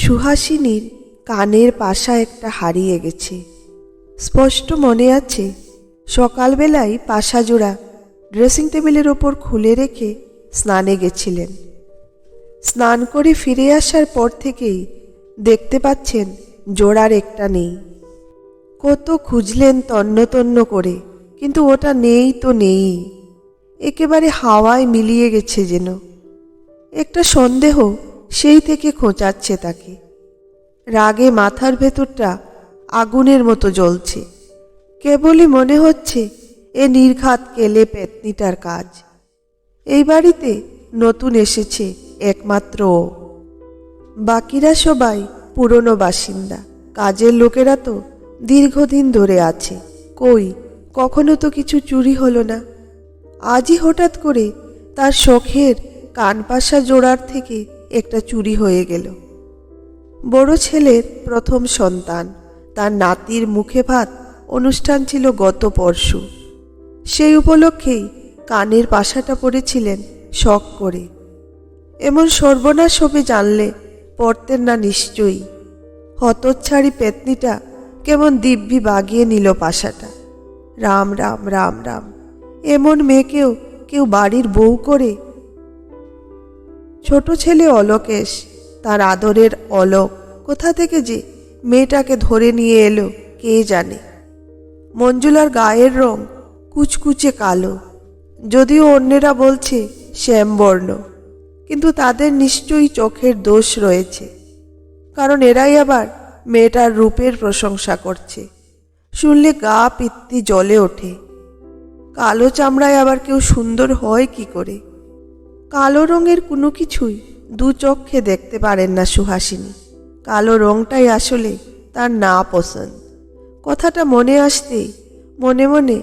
সুহাসিনীর কানের পাশা একটা হারিয়ে গেছে। স্পষ্ট মনে আছে, সকালবেলায় পাশা জোড়া ড্রেসিং টেবিলের ওপর খুলে রেখে স্নানে গেছিলেন। স্নান করে ফিরে আসার পর থেকেই দেখতে পাচ্ছেন জোড়ার একটা নেই। কত খুঁজলেন তন্ন তন্ন করে, কিন্তু ওটা নেই তো নেই। একেবারে হাওয়ায় মিলিয়ে গেছে যেন। একটা সন্দেহ সেই থেকে খোঁচাচ্ছে তাকে। রাগে মাথার ভেতরটা আগুনের মতো জ্বলছে। কেবলই মনে হচ্ছে এ নির্ঘাত কেলে পেতনিটার কাজ। এই বাড়িতে নতুন এসেছে একমাত্র ও। বাকিরা সবাই পুরনো বাসিন্দা। কাজের লোকেরা তো দীর্ঘদিন ধরে আছে। কই, কখনো তো কিছু চুরি হলো না। আজই হঠাৎ করে তার শখের কানপাশা জোড়ার থেকে একটা চুরি হয়ে গেল। বড় ছেলের প্রথম সন্তান, তার নাতির মুখে ভাত অনুষ্ঠান ছিল গত পরশু। সেই উপলক্ষেই কানের পাশাটা পড়েছিলেন শখ করে। এমন সর্বনাশ হবে জানলে পড়তেন না নিশ্চয়ই। হতচ্ছাড়ি পেতনিটা কেমন দিব্যি বাগিয়ে নিল পাশাটা। রাম রাম রাম রাম, এমন মেয়েকেও কেউ বাড়ির বউ করে ছোট ছেলে অলোকেশ, তার আদরের অলোক। কোথা থেকে যে মেয়েটাকে ধরে নিয়ে এলো, কে জানে? মঞ্জুলার গায়ের রং কুচকুচে কালো। যদিও অন্যেরা বলছে শ্যামবর্ণ, কিন্তু তাদের নিশ্চয়ই চোখের দোষ রয়েছে, কারণ এরাই আবার মেয়েটার রূপের প্রশংসা করছে। শুনলে গা পিত্তি জ্বলে ওঠে। কালো চামড়ায় আবার কেউ সুন্দর হয় কি করে? কালো রঙের কোনো কিছুই দু চক্ষে দেখতে পারেন না সুহাসিনী। কালো রঙটাই আসলে তার না পছন্দ কথাটা মনে আসতেই মনে মনে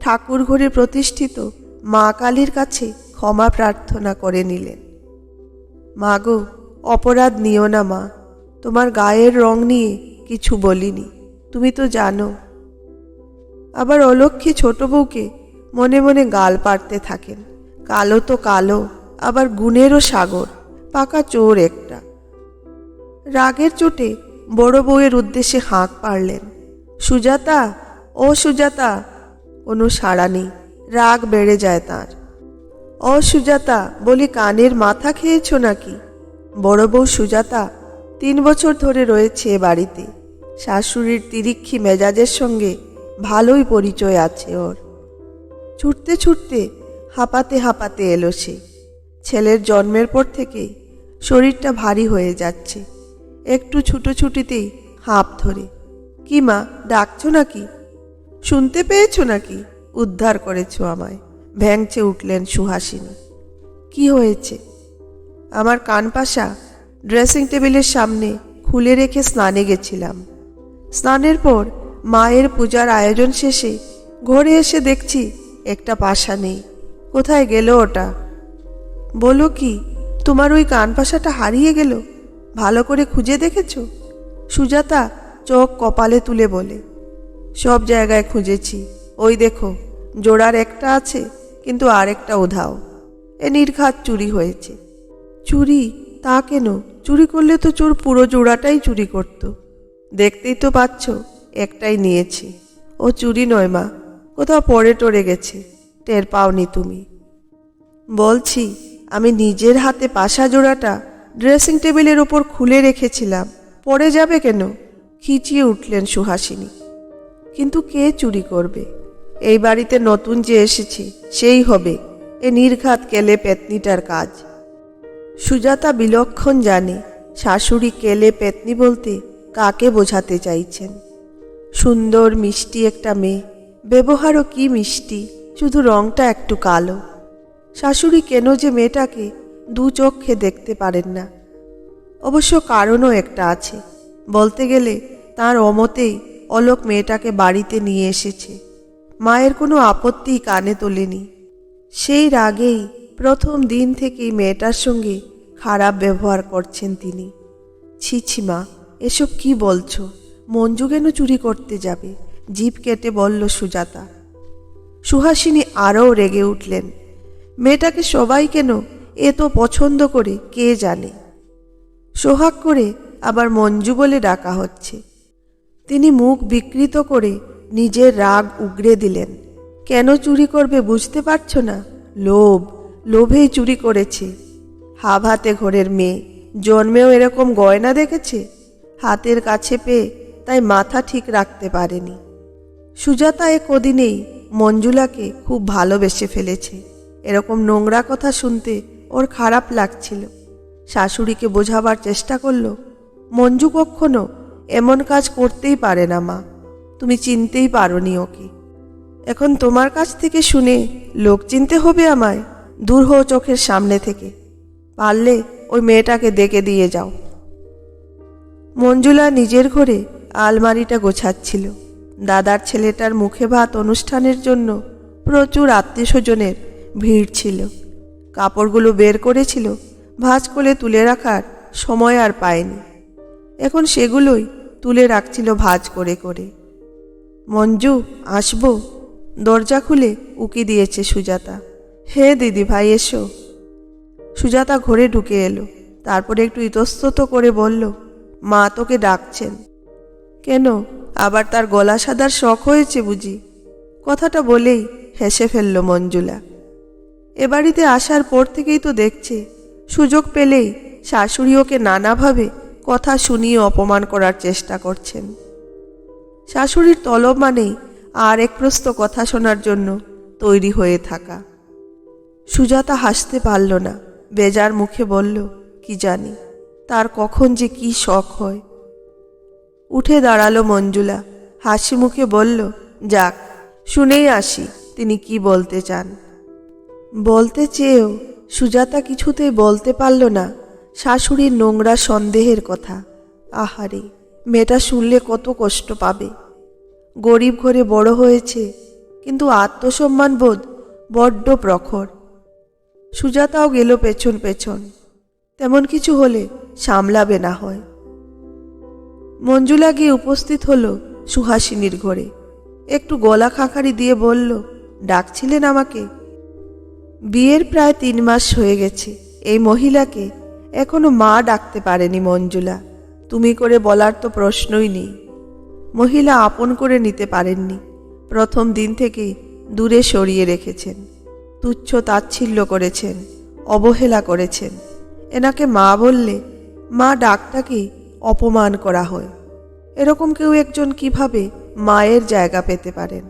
ঠাকুর ঘরে প্রতিষ্ঠিত মা কালীর কাছে ক্ষমা প্রার্থনা করে নিলেন। মা গো অপরাধ নিও না মা, তোমার গায়ের রং নিয়ে কিছু বলিনি, তুমি তো জানো। আবার অলক্ষী ছোট বউকে মনে মনে গাল পারতে থাকেন। কালো তো কালো আবার গুণেরও সাগর, পাকা চোর একটা। রাগের চোটে বড় বউয়ের উদ্দেশ্যে হাঁক পারলেন সুজাতা, ও সুজাতা, কোনো সাড়া নেই, রাগ বেড়ে যায় তার। ও সুজাতা, বলি কানের মাথা খেয়েছো নাকি? বড় বউ সুজাতা, তিন বছর ধরে রয়েছে বাড়িতে। শাশুড়ির তিরিক্ষি মেজাজের সঙ্গে ভালোই পরিচয় আছে ওর। ছুটতে ছুটতে হাঁপাতে হাঁপাতে এলো সে। ছেলের জন্মের পর থেকেই শরীরটা ভারী হয়ে যাচ্ছে। একটু ছুটোছুটিতেই হাঁপ ধরে। কি মা, ডাকছো নাকি? শুনতে পেয়েছ নাকি? উদ্ধার করেছ আমায়। ভ্যাংচে উঠলেন সুহাসিনী। কি হয়েছে? আমার কানপাশা ড্রেসিং টেবিলের সামনে খুলে রেখে স্নানে গেছিলাম। স্নানের পর মায়ের পূজার আয়োজন শেষে ঘরে এসে দেখছি একটা পাশা নেই। কোথায় গেল ওটা? বলো কি, তোমার ওই কান পাশাটা হারিয়ে গেল? ভালো করে খুঁজে দেখেছ? সুজাতা চোখ কপালে তুলে বলে, সব জায়গায় খুঁজেছি। ওই দেখো, জোড়ার একটা আছে, কিন্তু আরেকটা উধাও। এ নির্ঘাত চুরি হয়েছে। চুরি? তা কেন? চুরি করলে তো চোর পুরো জোড়াটাই চুরি করত। দেখতেই তো পাচ্ছ, একটাই নিয়েছি। ও চুরি নয় মা, কোথাও পরে টরে গেছে, টের পাওনি তুমি। বলছি আমি নিজের হাতে পাশা জোড়াটা ড্রেসিং টেবিলের ওপর খুলে রেখেছিলাম। পড়ে যাবে কেন? খিচিয়ে উঠলেন সুহাসিনী। কিন্তু কে চুরি করবে? এই বাড়িতে নতুন যে এসেছি, সেই হবে। এ নির্ঘাত কেলে পেতনিটার কাজ। সুজাতা বিলক্ষণ জানে, শাশুড়ি কেলে পেতনি বলতে কাকে বোঝাতে চাইছেন। সুন্দর মিষ্টি একটা মেয়ে। ব্যবহারও কি মিষ্টি, শুধু রংটা একটু কালো। শাশুড়ি কেন যে মেয়েটাকে দু চক্ষে দেখতে পারেন না? অবশ্য কারণও একটা আছে। বলতে গেলে, তার অমতেই অলোক মেয়েটাকে বাড়িতে নিয়ে এসেছে। মায়ের কোনো আপত্তি কানে তোলেনি। সেই রাগেই প্রথম দিন থেকেই মেয়েটার সঙ্গে খারাপ ব্যবহার করছেন তিনি। ছি ছি এসব কি বলছো? মঞ্জু কেন চুরি করতে যাবে? জিভ কেটে বলল সুজাতা। সুহাসিনী আরও রেগে উঠলেন। মেয়েটাকে সবাই কেন এ তো পছন্দ করে, কে জানে? সোহাগ করে আবার মঞ্জু বলে ডাকা হচ্ছে। তিনি মুখ বিকৃত করে নিজের রাগ উগড়ে দিলেন। কেন চুরি করবে বুঝতে পারছ না? লোভ, লোভেই চুরি করেছে। হাব হাতে ঘরের মেয়ে, জন্মেও এরকম গয়না দেখেছে? হাতের কাছে পেয়ে তাই মাথা ঠিক রাখতে পারেনি। সুজাতা এ কদিনেই মঞ্জুলাকে খুব ভালোবেসে ফেলেছে। এরকম নোংরা কথা শুনতে ওর খারাপ লাগছিল। শাশুড়িকে বোঝাবার চেষ্টা করল, মঞ্জু কখনো এমন কাজ করতেই পারে না, মা। তুমি চিনতেই পারোনি ওকে। এখন তোমার কাছ থেকে শুনে লোক চিনতে হবে আমায়, দূর হও চোখের সামনে থেকে। পারলে ওই মেয়েটাকে ডেকে দিয়ে যাও। মঞ্জুলা নিজের ঘরে আলমারিটা গোছাচ্ছিল। দাদার ছেলেটার মুখে ভাত অনুষ্ঠানের জন্য প্রচুর আত্মীয় স্বজনের ভিড় ছিল। কাপড়গুলো বের করেছিল, ভাঁজ করে তুলে রাখার সময় আর পায়নি। এখন সেগুলোই তুলে রাখছিল ভাঁজ করে করে। মঞ্জু, আসব? দরজা খুলে উকি দিয়েছে সুজাতা। হে দিদি ভাই এসো। সুজাতা ঘরে ঢুকে এলো। তারপরে একটু ইতস্তত করে বলল, মা তোকে ডাকছেন। কেন? আবার তার গলা সাদার শখ হয়েছে বুঝি? কথাটা বলেই হেসে ফেলল মঞ্জুলা। এ বাড়িতে আসার পর থেকেই তো দেখছে। সুযোগ পেলেই শাশুড়ি ওকে নানাভাবে কথা শুনিয়ে অপমান করার চেষ্টা করছেন। শাশুড়ির তলব মানেই আর এক প্রস্ত কথা শোনার জন্য তৈরি হয়ে থাকা। সুজাতা হাসতে পারল না। বেজার মুখে বলল, কি জানি, তার কখন যে কি শখ হয়? উঠে দাঁড়াল মঞ্জুলা। হাসি মুখে বলল, যাক, শুনেই আসি, তিনি কি বলতে চান? বলতে চেয়েও সুজাতা কিছুতেই বলতে পারল না। শাশুড়ির নোংরা সন্দেহের কথা। আহারে, মেয়েটা শুনলে কত কষ্ট পাবে। গরিব ঘরে বড় হয়েছে, কিন্তু আত্মসম্মান বোধ বড্ড প্রখর। সুজাতাও গেল পেছন পেছন। তেমন কিছু হলে সামলাবে না হয়। মঞ্জুলা গিয়ে উপস্থিত হলো সুহাসিনীর ঘরে। একটু গলা খাকারি দিয়ে বলল, ডাকছিলেন আমাকে? বিয়ের প্রায় তিন মাস হয়ে গেছে। এই মহিলাকে এখনও মা ডাকতে পারেনি মঞ্জুলা। তুমি করে বলার তো প্রশ্নই নেই। মহিলা আপন করে নিতে পারেননি। প্রথম দিন থেকেই দূরে সরিয়ে রেখেছেন। তুচ্ছ তাচ্ছিল্য করেছেন, অবহেলা করেছেন। এনাকে মা বললে মা ডাকটাকেই অপমান করা হয়। এরকম কেউ একজন কীভাবে মায়ের জায়গা পেতে পারেন?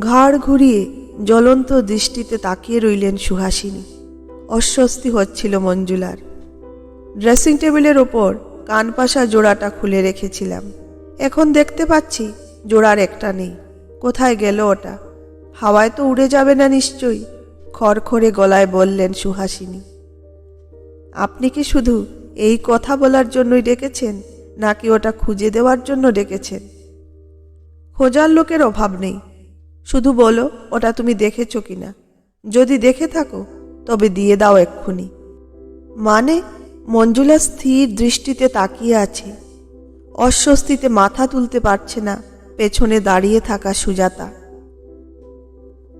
ঘাড় ঘুরিয়ে জ্বলন্ত দৃষ্টিতে তাকিয়ে রইলেন সুহাসিনী। অস্বস্তি হচ্ছিল মঞ্জুলার। ড্রেসিং টেবিলের ওপর কানপাশা জোড়াটা খুলে রেখেছিলাম। এখন দেখতে পাচ্ছি জোড়ার একটা নেই। কোথায় গেল ওটা? হাওয়ায় তো উড়ে যাবে না নিশ্চয়ই, খড়খড়ে গলায় বললেন সুহাসিনী। আপনি কি শুধু এই কথা বলার জন্যই ডেকেছেন, নাকি ওটা খুঁজে দেওয়ার জন্য ডেকেছেন? খোঁজার লোকের অভাব নেই। শুধু বলো, ওটা তুমি দেখেছ কিনা? যদি দেখে থাকো, তবে দিয়ে দাও এক্ষুনি। মানে মঞ্জুলা স্থির দৃষ্টিতে তাকিয়ে আছে। অস্বস্তিতে মাথা তুলতে পারছে না, পেছনে দাঁড়িয়ে থাকা সুজাতা।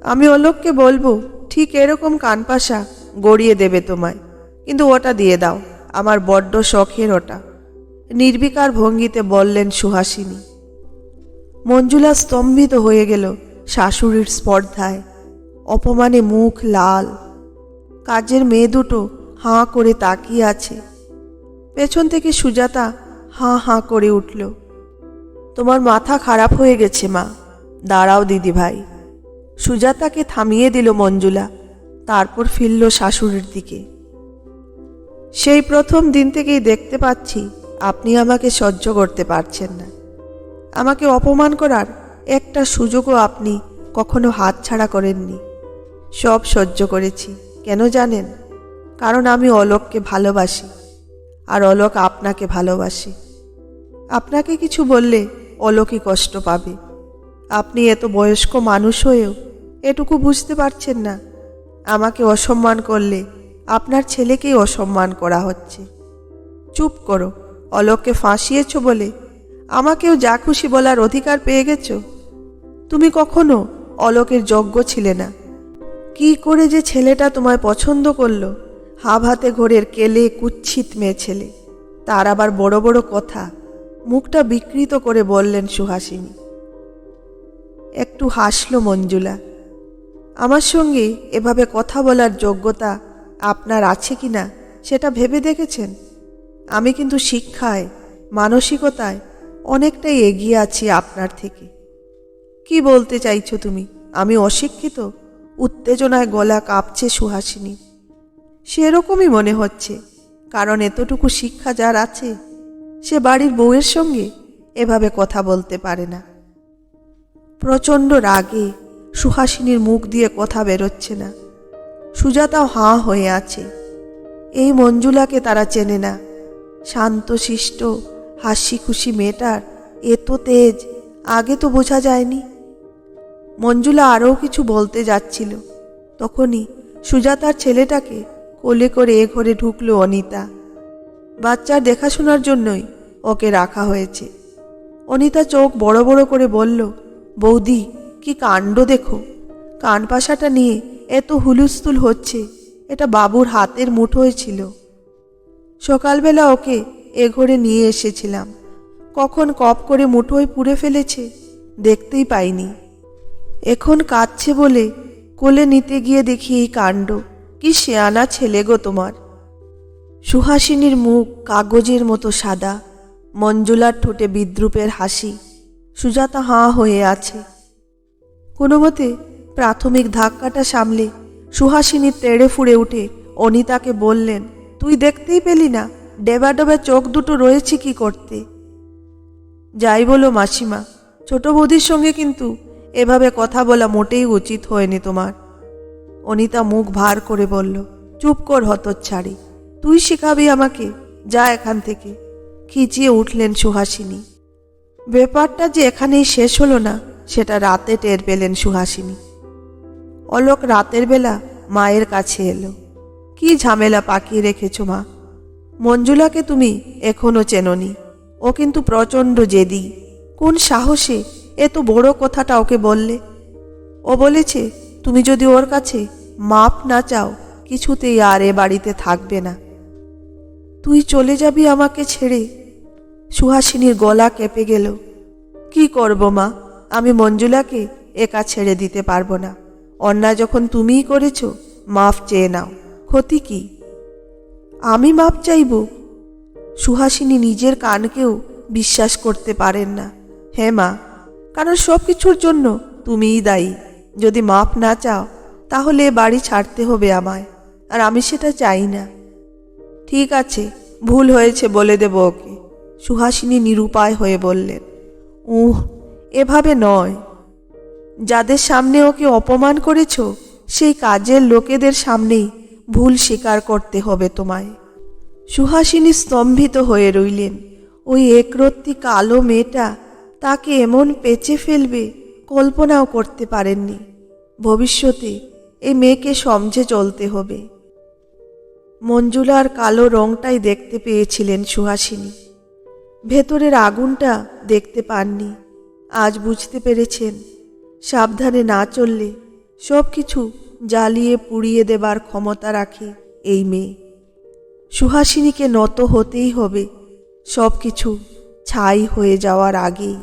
আমি অলোককে বলব, ঠিক এরকম কানপাশা গড়িয়ে দেবে তোমায়। কিন্তু ওটা দিয়ে দাও, আমার বড্ড শখের ওটা। নির্বিকার ভঙ্গিতে বললেন সুহাসিনী। মঞ্জুলা স্তম্ভিত হয়ে গেল শাশুড়ির স্পর্ধায়। অপমানে মুখ লাল। কাজের মেয়ে দুটো হাঁ করে তাকিয়ে আছে। পেছন থেকে সুজাতা হাঁ হাঁ করে উঠল। তোমার মাথা খারাপ হয়ে গেছে, মা। দাঁড়াও দিদি ভাই সুজাতাকে থামিয়ে দিল মঞ্জুলা। তারপর ফিরল শাশুড়ির দিকে। সেই প্রথম দিন থেকেই দেখতে পাচ্ছি আপনি আমাকে সহ্য করতে পারছেন না। আমাকে অপমান করার একটা সুযোগও আপনি কখনো হাতছাড়া করেননি। সব সহ্য করেছি, কেন জানেন? কারণ আমি অলোককে ভালোবাসি, আর অলোক আপনাকে ভালোবাসে। আপনাকে কিছু বললে অলোকই কষ্ট পাবে। আপনি এত বয়স্ক মানুষ হয়েও এটুকু বুঝতে পারছেন না, আমাকে অসম্মান করলে আপনার ছেলেকেই অসম্মান করা হচ্ছে। চুপ করো, অলোককে ফাঁসিয়েছ বলে আমাকেও যা খুশি বলার অধিকার পেয়ে গেছ? তুমি কখনো অলোকের যজ্ঞ ছিলে না। কি করে যে ছেলেটা তোমায় পছন্দ করল? হাব হাতে ঘোরের কেলে, কুচ্ছিত মেয়ে ছেলে। তার আবার বড় বড় কথা। মুখটা বিকৃত করে বললেন সুহাসিনী। একটু হাসল মঞ্জুলা। আমার সঙ্গে এভাবে কথা বলার যোগ্যতা আপনার আছে কি না সেটা ভেবে দেখেছেন? আমি কিন্তু শিক্ষায়, মানসিকতায় অনেকটাই এগিয়ে আছি আপনার থেকে। কি বলতে চাইছো তুমি? আমি অশিক্ষিত। উত্তেজনায় গলা কাঁপছে সুহাসিনী। সেরকমই মনে হচ্ছে, কারণ এতটুকু শিক্ষা যার আছে, সে বাড়ির বউয়ের সঙ্গে এভাবে কথা বলতে পারে না। প্রচণ্ড রাগে সুহাসিনীর মুখ দিয়ে কথা বেরোচ্ছে না। সুজাতাও হাঁ হয়ে আছে। এই মঞ্জুলাকে তারা চেনে না। শান্তশিষ্ট হাসি খুশি মেয়েটার এত তেজ, আগে তো বোঝা যায়নি। মঞ্জুলা আরও কিছু বলতে যাচ্ছিল। তখনই সুজাতার ছেলেটাকে কোলে করে এ ঘরে ঢুকলো অনিতা। বাচ্চার দেখাশোনার জন্যই ওকে রাখা হয়েছে। অনিতা চোখ বড় বড় করে বলল, বৌদি, কি কাণ্ড দেখো। কান পাশাটা নিয়ে এত হুলুস্থুল হচ্ছে, এটা বাবুর হাতের মুঠোয় ছিল। সকালবেলা ওকে এ ঘরে নিয়ে এসেছিলাম। কখন কপ করে মুঠোয় পুড়ে ফেলেছে দেখতেই পাইনি। এখন কাঁদছে বলে কোলে নিতে গিয়ে দেখি এই কাণ্ড। কি শেয়ানা ছেলে গো তোমার। সুহাসিনীর মুখ কাগজের মতো সাদা, মঞ্জুলার ঠোঁটে বিদ্রুপের হাসি, সুজাতা হাঁ হয়ে আছে। কোনো মতে প্রাথমিক ধাক্কাটা সামলে সুহাসিনী তেড়ে ফুড়ে উঠে অনিতাকে বললেন, তুই দেখতেই পেলি না ডেবা ডেবা চোখ দুটো রয়েছে কি করতে? যাই বলো মাসিমা, ছোট বৌদির সঙ্গে কিন্তু এভাবে কথা বলা মোটেই উচিত হয়নি তোমার। অনিতা মুখ ভার করে বলল, চুপ কর হতচ্ছাড়ি, তুই শেখাবি আমাকে, যা এখান থেকে। খিচিয়ে উঠলেন সুহাসিনী। ব্যাপারটা যে এখানেই শেষ হলো না, সেটা রাতে টের পেলেন সুহাসিনী। অলোক রাতের বেলা মায়ের কাছে এলো। কি ঝামেলা পাকিয়ে রেখেছো মা? মঞ্জুলাকে তুমি এখনও চেননি। ও কিন্তু প্রচণ্ড জেদি। কোন সাহসে এত বড় কথাটা ওকে বললে? ও বলেছে, তুমি যদি ওর কাছে মাপ না চাও, কিছুতেই আর এ বাড়িতে থাকবে না। তুই চলে যাবি আমাকে ছেড়ে? সুহাসিনীর গলা কেঁপে গেল। কি করব মা? আমি মঞ্জুলাকে একা ছেড়ে দিতে পারব না। অন্যায় যখন তুমিই করেছ মাফ চেয়ে নাও। ক্ষতি কি? আমি মাপ চাইব। সুহাসিনী নিজের কানকেও বিশ্বাস করতে পারেন না। হ্যাঁ মা, কারণ সব কিছুর জন্য তুমিই দায়ী। যদি মাপ না চাও, তাহলে বাড়ি ছাড়তে হবে আমায়, আর আমি সেটা চাই না। ঠিক আছে, ভুল হয়েছে বলে দেব ওকে। সুহাসিনী নিরুপায় হয়ে বললেন, উহ, এভাবে নয়। যাদের সামনে ওকে অপমান করেছ, সেই কাজের লোকেদের সামনেই ভুল স্বীকার করতে হবে তোমায়। সুহাসিনী স্তম্ভিত হয়ে রইলেন। ওই একরত্তি কালো মেয়েটা তাকে এমন পেঁচে ফেলবে, কল্পনাও করতে পারেননি। ভবিষ্যতে এই মেয়েকে সমঝে চলতে হবে। মঞ্জুলার কালো রংটাই দেখতে পেয়েছিলেন সুহাসিনী। ভেতরের আগুনটা দেখতে পাননি। আজ বুঝতে পেরেছেন, সাবধানে না চললে সব কিছু জ্বালিয়ে পুড়িয়ে দেবার ক্ষমতা রাখে এই মেয়ে। সুহাসিনীকে নত হতেই হবে সব কিছু ছাই হয়ে যাওয়ার আগেই।